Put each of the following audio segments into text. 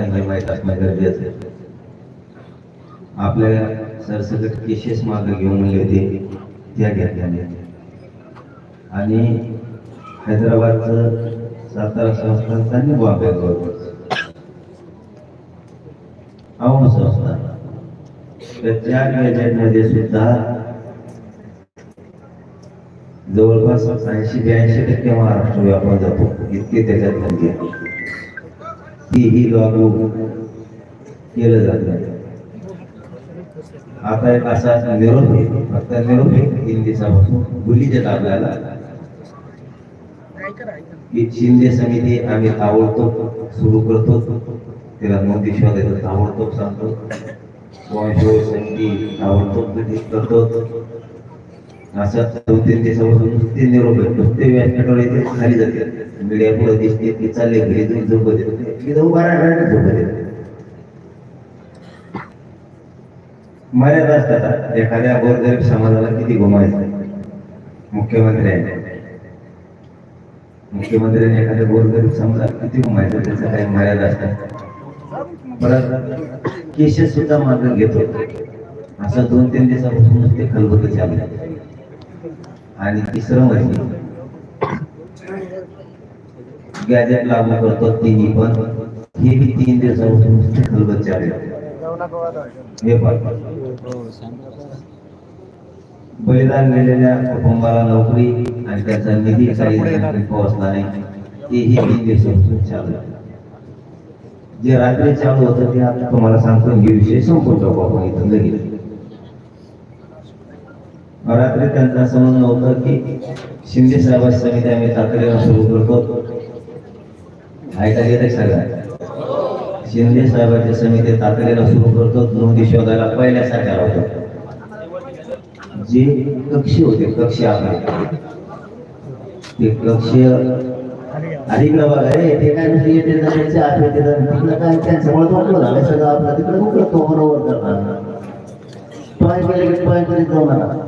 होता हे माहीत असणं गरजेचं आहे. आपल्या सरसकट केसेस मागे घेऊन म्हणले होते त्या घेतल्याने. आणि हैदराबादचं सातारा संस्थान त्यांनी बॉम्बे औन संस्थान त्या गॅजेटमध्ये सुद्धा जवळपास ऐंशी ब्याऐंशी टक्के महाराष्ट्र व्यापार जातो इतके त्याच्यात म्हणजे. तीही लागू केलं जात. आता एक असा निरोप फक्त निरोप आहे तीन दिवसापासून देत की शिंदे समिती आम्ही ताबडतोब सुरू करतो, त्याला नोंदी शोधायचं ताबडतोब सांगतो. वंशोळ समिती करतो. असं दोन तीन दिवसापासून तीन निरोप आहे नुसते व्यासपीठावर येते खाली जाते. मीडिया पुढे दिसते ते चालले घरी तुम्ही झोपत येते तिथं उभा राहणार झोपत येते मर्यादा असतात एखाद्या गोरगरीब समाजाला किती गुमायचं मुख्यमंत्री आहे मुख्यमंत्र्यांनी एखाद्या गोरगरीब समाजाला किती गुमायचं त्याचा काही मर्यादा असतात. परत केसेस सुद्धा मार्ग घेतो. असं दोन तीन दिवसापासून ते खलबत चालू आणि तिसरं म्हणजे गॅजेट लागू करतो तिन्ही पण. हे बी तीन दिवसापासून खलबत हे बलिदान गेलेल्या कुटुंबाला नोकरी आणि त्याचा निधी काही पोहोचला नाही. तेही तीन दिवसापासून चालू आहे. जे रात्री चालू होतं ते आता तुम्हाला सांगतो. हे विषय टाकू आपण इथं लगेच. रात्री त्यांचा असं म्हणणं होतं की शिंदे साहेबांची समिती आम्ही तातडीनं सुरू करतो. ऐकायला येते सगळ्या शिंदे साहेबांच्या समिती तातडीनं सुरू करतो नोंदी शोधायला पहिल्यासारख्या होतो जे कक्षी होते कक्षी आपले. ते कक्षीय अधिक बघा रे ते काय नुसते येते जाण्याचे आठ येते तिकडं काय त्यांच्यामुळे वाटलं झालं सगळं आपलं तिकडे मोकळं तो बरोबर करणार. पाय गेले पाय करीत जाऊ नका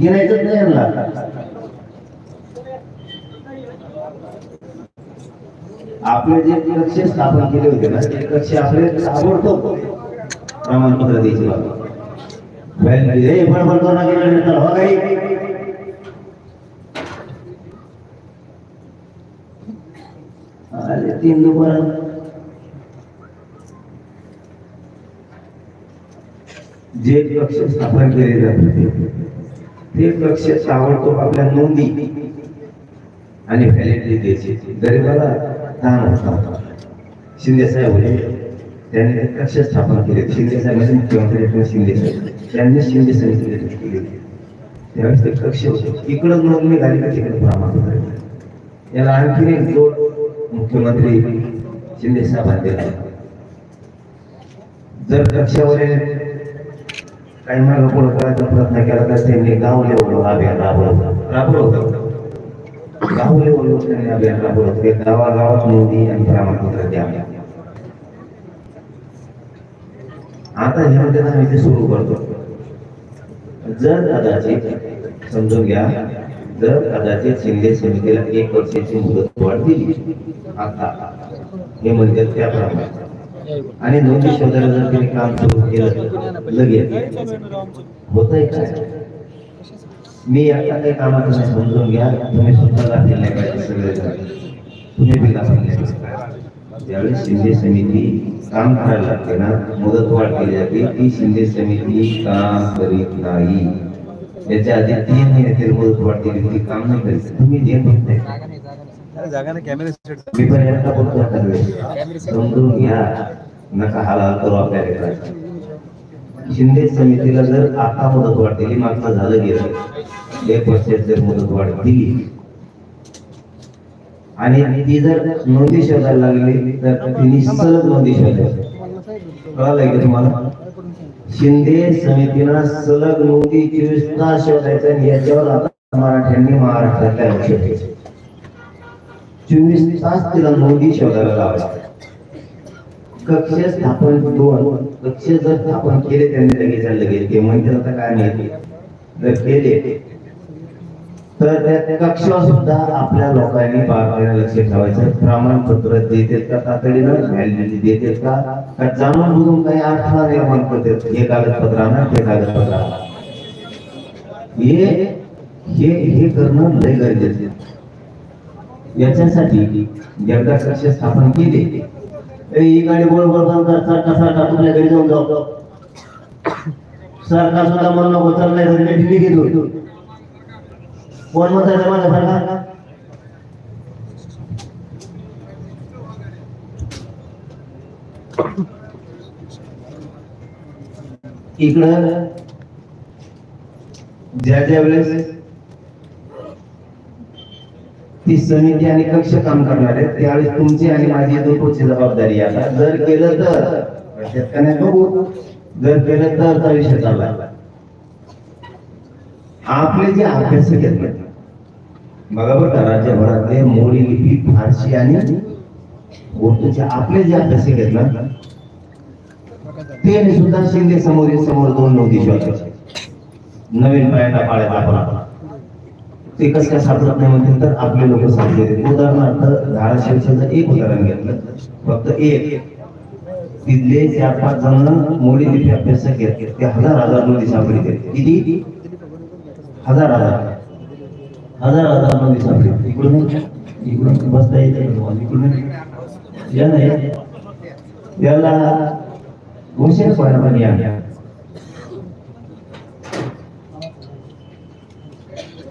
गिरायचंच नाही यांना आपले जे कक्ष स्थापन केले होते ना ते कक्ष आपले ताबडतोब प्रमाणपत्र द्यायचे बाबा हे बडबड करू नका नंतर हो काही अरे तीन दुपार जे कक्ष स्थापन केले जाते ते कक्ष ताबडतोब आपल्या नोंदी आणि व्हॅलिडिटी द्यायची. गरीबाला ताण होता शिंदे साहेब होते. त्यांनी कक्ष स्थापन केले. शिंदे साहेब म्हणजे मुख्यमंत्री शिंदे साहेब त्यांनी शिंदे समिती केली. त्यावेळेस ते कक्ष होते. इकडं नोंदणी झाली का तिकडे प्रमाणपत्र याला आणखीन एक जोड मुख्यमंत्री शिंदे साहेबांनी दिला जर कक्षावर काही मार्ग पुढे करायचा प्रयत्न केला तर त्यांनी गाव लेवल अभियान राबवलं. राबवलं होतं. गाव लेवल त्यांनी अभियान राबवलं. होतं. ते गावागावात नोंदी आणि प्रमाणपत्र द्यावे आता हे म्हणते आम्ही ते सुरू करतो. जर कदाचित समजून घ्या जर कदाचित शिंदे समितीला एक वर्षाची मुदत वाढ दिली. आता हे म्हणतात त्याप्रमाणे. आणि नोंदी शोधायला जर त्यांनी काम सुरू केलं लगेच. होत आहे काय मी आता काही कामाचं समजून घ्या. तुम्ही सुद्धा दाखल नाही पाहिजे सगळे तुम्ही बी दाखल ज्यावेळेस शिंदे समिती काम करायला लागते ना मुदतवाढ केली जाते ती शिंदे समिती काम करीत नाही. त्याच्या आधी तीन महिने तरी मुदत केली ती काम नाही करीत. तुम्ही जे म्हणताय. जागा ना कॅमेरा सेट मी पण यांना बोलतो आता. समजून घ्या. नका हालाल करू आपल्या लेकरांचा. शिंदे समितीला जर आता मुदत वाढ दिली मागचं झालं गेलं. एक वर्षात जर मुदत वाढ दिली आणि ती जर नोंदी शोधायला लागली तर तिने सलग नोंदी शोधायची कळालंय का तुम्हाला? शिंदे समितीनं सलग नोंदी चोवीस तास शोधायचं आणि याच्यावर आता मराठ्यांनी महाराष्ट्रातल्या लक्ष ठेवायचं चोवीस तास तिला नोंदी शोधायला लावला कक्ष स्थापन दोन कक्ष जर स्थापन केले त्यांनी लगेच लगेच. ते म्हणते आता काय माहिती? जर केले तर त्या कक्ष सुद्धा आपल्या लोकांनी बारकाईने लक्ष ठेवायचं. प्रमाणपत्र देतात का तातडीनं? व्हॅलिडिटी देतात का? का जाणून बुजून काही अडथळा निर्माण करतात हे कागदपत्र आणा ते कागदपत्र आणा. हे हे हे करणं लय गरजेचं याच्यासाठी एकदा कक्ष स्थापन केले? ही गाडी गोळ गोळ बंद कर सारखा सारखा तुमच्या घरी जाऊन जाऊ सारखा सुद्धा मन नको चाललाय घरी मी घेतो. कोण म्हणताय माझ्या सारखा इकडं ज्या ज्या वेळेस ती समिती आणि कक्ष काम करणार आहे त्यावेळेस तुमची आणि माझी दोघांची जबाबदारी आता जर केलं तर शेतकऱ्यांना बघू. जर केलं तर विषय चालला. आपले जे अभ्यास आहेत बघा बरं का राज्यभरातले मोडी लिपी फारशी आणि उर्दूचे आपले जे अभ्यास घेतला ते सुद्धा शिंदे समोर समोर दोन नोंदी नवीन पायटा पाळायचा आपण. ते कसं काय सापडत नाही म्हणतील तर आपले लोक सापडले. उदाहरणार्थ धाराशिवचं एक उदाहरण घेतलं. फक्त एक. तिथले चार पाच जण मोडी लिपी अभ्यास घेत ते हजार हजारमध्ये सापडले. किती? हजार हजार. हजार हजारमध्ये सापडले. इकडून इकडून बसता येते इकडून या नाही. या. याला पाहिजे या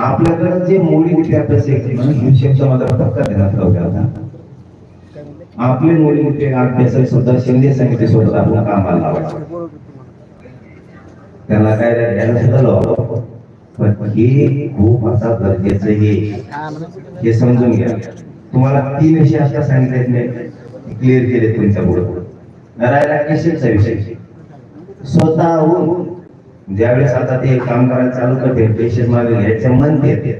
आपल्याकडे जे मोडी लिपी म्हणून हिंद शब्द मला देण्यात होता आपले मोडी लिपी अभ्यासक सुद्धा शिंदे समिती सोबत आपलं कामाला लावायचं. त्याला काय घ्यायला सुद्धा लावलं पण हे खूप आता गरजेचं हे हे समजून घ्या. तुम्हाला तीन विषय आता सांगितले क्लिअर केले तुमच्यापुढे. राहिला कशाचा विषय. स्वतःहून ज्यावेळेस आता ते काम करायला चालू करते पेशंट मागे घ्यायचं म्हणते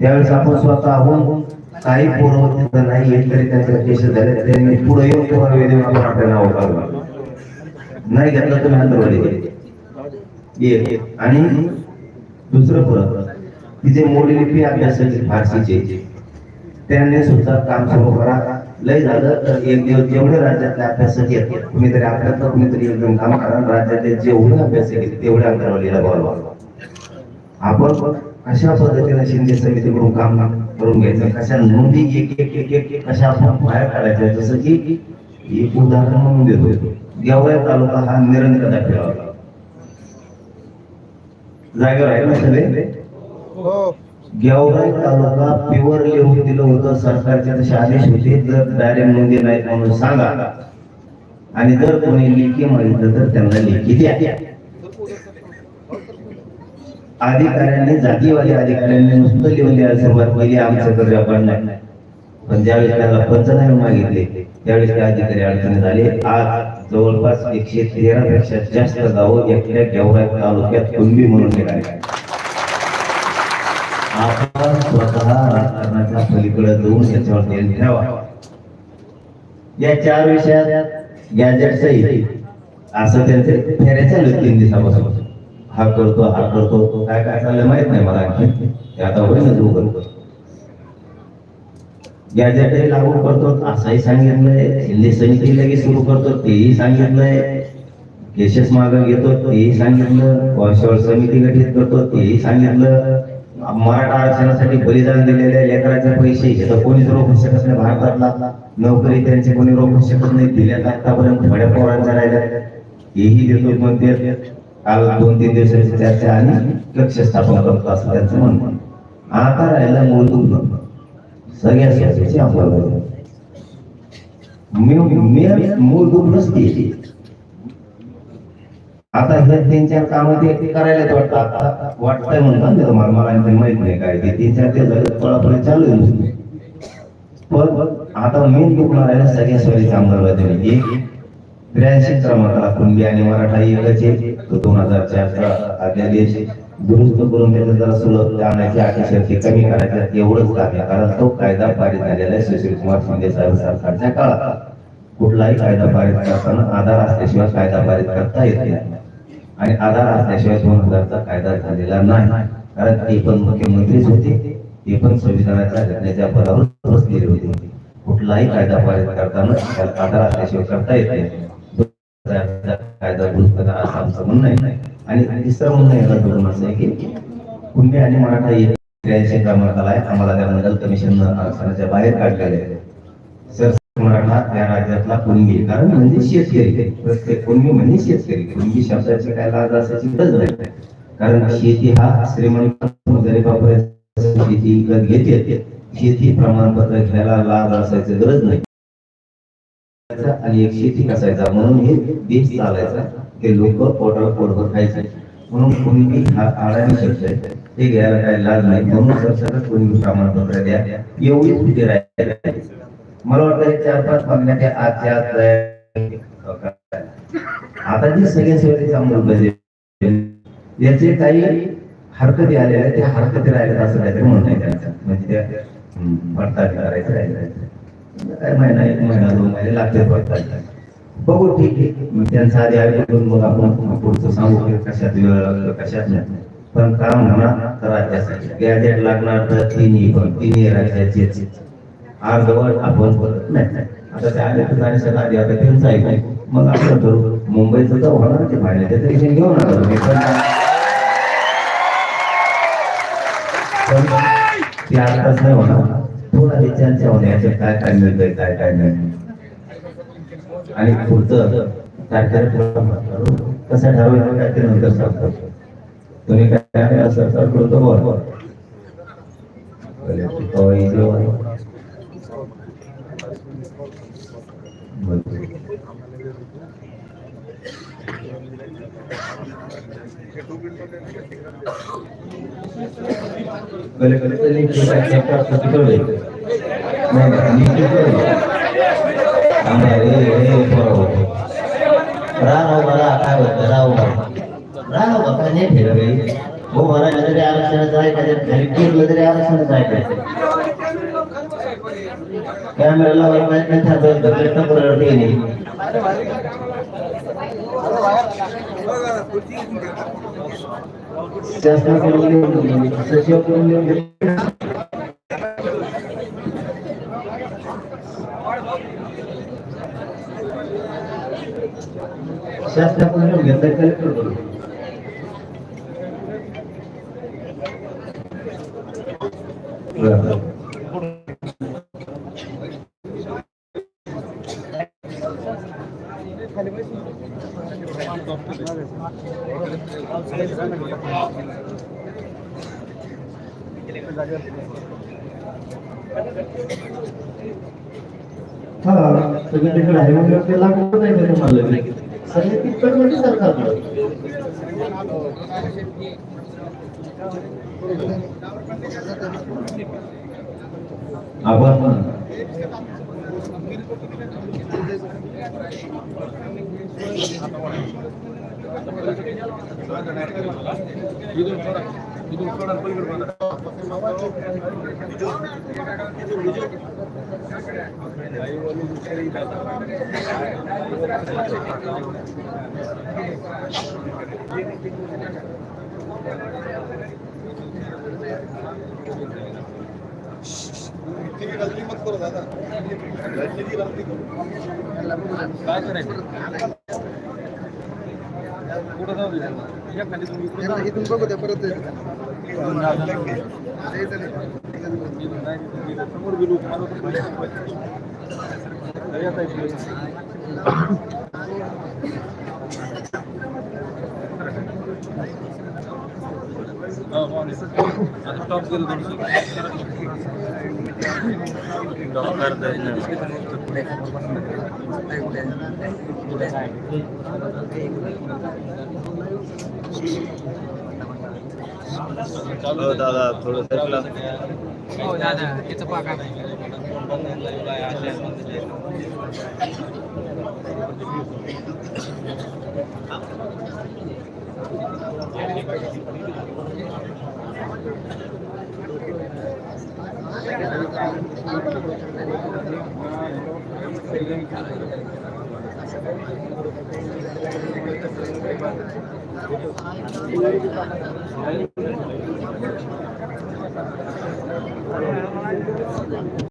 त्यावेळेस आपण स्वतःहून काही पुरवत नाही येत तरी त्यांचं पेशंट झाले त्यांनी पुढे येऊन तुम्हाला वेदन आपण आपल्याला नाव नाही घेतलं तुम्ही अंतरवाडी एक आणि दुसरं परत तिचे मोडी लिपी अभ्यासाची फारसीचे त्यांनी सुद्धा काम सुरू करा. लय झालं तर एक दिवस जेवढे राज्यातले अभ्यासक येत कुणीतरी आपल्यातलं कुणीतरी एकदम काम करा राज्यातले जेवढे अभ्यास येत तेवढ्या अंतरावलीला बॉल आपण कशा पद्धतीने शिंदे समितीकडून काम करून घ्यायचं कशा नोंदी एक एक एक एक कशा आपण बाहेर काढायच्या जसं की एक उदाहरण म्हणून देतो गेवराई तालुका हा निरंतर दाखला जागेवर आहे ना सगळे? हो. गेवराई तालुका प्युअर लिहून दिलं होतं. सरकारचे तसे आदेश होते. जर डायरेक्ट नोंदी नाही म्हणून सांगा. आणि जर कोणी लेखी मागितलं तर त्यांना लेखी द्या. अधिकाऱ्यांनी जातीवादी अधिकाऱ्यांनी नुसतं लिहून द्यायला सुरुवात पहिली आमच्याकडे आपण नाही. पण ज्यावेळेस त्याला पंचनामे मागितले त्यावेळेस त्या अधिकारी अडचणी झाले आज जवळपास एकशे तेरा पेक्षा जास्त गावं एकट्या गेवराई तालुक्यात कुणबी म्हणून निघाले. आपण स्वतः राजकारणाच्या पलीकडे जाऊन त्याच्यावर ध्यान ठेवा. या चार विषयात गॅजेट सहित असं त्यांचे फेऱ्या चालू तीन दिवसापासून हा करतो हा करतो काय काय चाललं माहीत नाही मला आणखी. ते आता होईल ना करतो गॅजेटही लागू करतो असंही सांगितलंय. हिंदी समिती लगेच सुरू करतो तेही सांगितलंय. केसेस मागं घेतो तेही सांगितलं. वंशावळ समिती गठीत करतो तेही सांगितलं. मराठा आरक्षणासाठी बलिदान दिलेल्या लेकराचे पैसे हे तर कोणीच रोखू शकत नाही भारतातला नोकरी त्यांचे कोणी रोखू शकत नाही दिल्यात आतापर्यंत थोड्या पोरांच्या राहिल्या हेही देतो पण ते काल दोन तीन दिवसाची चर्चा आणि लक्ष स्थापन करतो असं त्यांचं म्हणणं आता राहिला मूलभूत सगळ्या सोसायटी आपल्याला मी मूलभूत नसते आता हे तीन चार काम ते करायला वाटतं आता वाटतंय म्हणून तुम्हाला मला माहीत नाही काय ते. तीन चार ते झाले पळापळी चालू आहे पण आता मेन दुखणार आहे सगळ्या सोयीचे म्हणजे आमदार एक त्र्याऐंशी क्रमांकाला कुणबी आणि मराठा एकचे तो दोन हजार चारचा अध्यादेश दुरुस्त करून त्याचं जरा सुलभ आणायची अटी कमी करायच्या एवढंच काम कारण तो कायदा पारित झालेला आहे सुशील कुमार शिंदे साहेब सरकारच्या काळात. कुठलाही कायदा पारित करताना आधार असल्याशिवाय कायदा पारित करता येत नाही. आणि आधार असल्याशिवाय दोन हजारचा कायदा झालेला नाही. कारण ते पण मुख्यमंत्रीच होते ते पण संविधानाच्या घटनेच्या पदावर बसलेले होते. कुठलाही कायदा पारित करताना त्याला आधार असल्याशिवाय करता येत नाही. कायदा दुरुस्त करा असं आमचं म्हणणं आहे. आणि तिसरं म्हणणं याला जोडून असं आहे की कुंभे आणि मराठा एक त्र्याऐंशी क्रमांकाला आहे आम्हाला त्या मंडल कमिशन आरक्षणाच्या बाहेर काढलेले आहे सर मराठा या राज्यातला कुणबी कारण म्हणजे शेतकरी. प्रत्येक कुणबी म्हणजे शेतकरी. कुणबी शब्दाची काय लाज असायची गरज नाही. कारण शेती हा श्रीमंत गरीबापर्यंत शेती विकत घेते. शेती प्रमाणपत्र घ्यायला लाज असायची गरज नाही. आणि एक शेती कसायचा म्हणून हे देश चालायचा. ते लोक पोटावर पोटभर खायचे. म्हणून कुणबी हा आडाणी शब्द आहे. ते घ्यायला काही लाज नाही. म्हणून सरकारला कुणबी प्रमाणपत्र द्या. एवढीच कुठे राहिले. मला वाटतं हे चार पाच मागण्या आजच्या आज आता जे सगळे सगळे चांगलं पाहिजे याचे काही हरकती आलेल्या आहेत, त्या हरकती राहिल्या असं काहीतरी म्हणणं आहे त्यांचं. म्हणजे त्या हम्म, पडताळणी करायचं राहिलं म्हणजे काय महिना एक महिना दोन महिने लागते पडताळणी बघू ठीक आहे. त्यांचा आधी ऐकून मग आपण पुढचं सांगू की कशात कशात नाही. पण काम म्हणा तर राज्यासाठी. गॅजेट लागणार तर तिन्ही पण तिन्ही राज्याचे अर्धवट आपण नाही. आता त्या आले तर आधी आता त्यांचं ऐकू मग आपण करू. मुंबईचं तर होणार ते पाहिजे ते टेन्शन घेऊ नका तुम्ही. ते आताच नाही होणार. थोडा हे होण्याचे काय काय मिळतंय काय काय नाही. आणि पुढचं तारखेला कसं ठरवलं काय ते नंतर सांगतो. तुम्ही काय असं सरकार तो बोल तो इथे बोल. बोल. राव मला काय होतं राव राव बघा नाही हो मला तरी आरक्षणाचं ऐकायचं खाली टिकलं तरी आरक्षणाचं ऐकायचं कॅमेराला वाईट नाही थांबत ढकलत नको रडते नाही शासनाकडून लिहून दिली, सचिवाकडून लिहून दिली. शासनाकडून लिहून घेतलं कलेक्टरकडून बरं. सगळं तिकडे आहे नाही तरी मला सगळे तिकडे म्हणजे सरकार आभार. एक खाली तुम्ही इकडून जा. इथून बघू द्या परत इकडून जा, जा. इकडून नाही, इकडून इकडून. समोर गेलो मला तर पैसे पाहिजे. लय आता इकडे. हा, हो, आणि आता टॉप गेलो थोडंसं. टॉप करता येत चालू दादा थोडं हो दादा याचं पाका Thank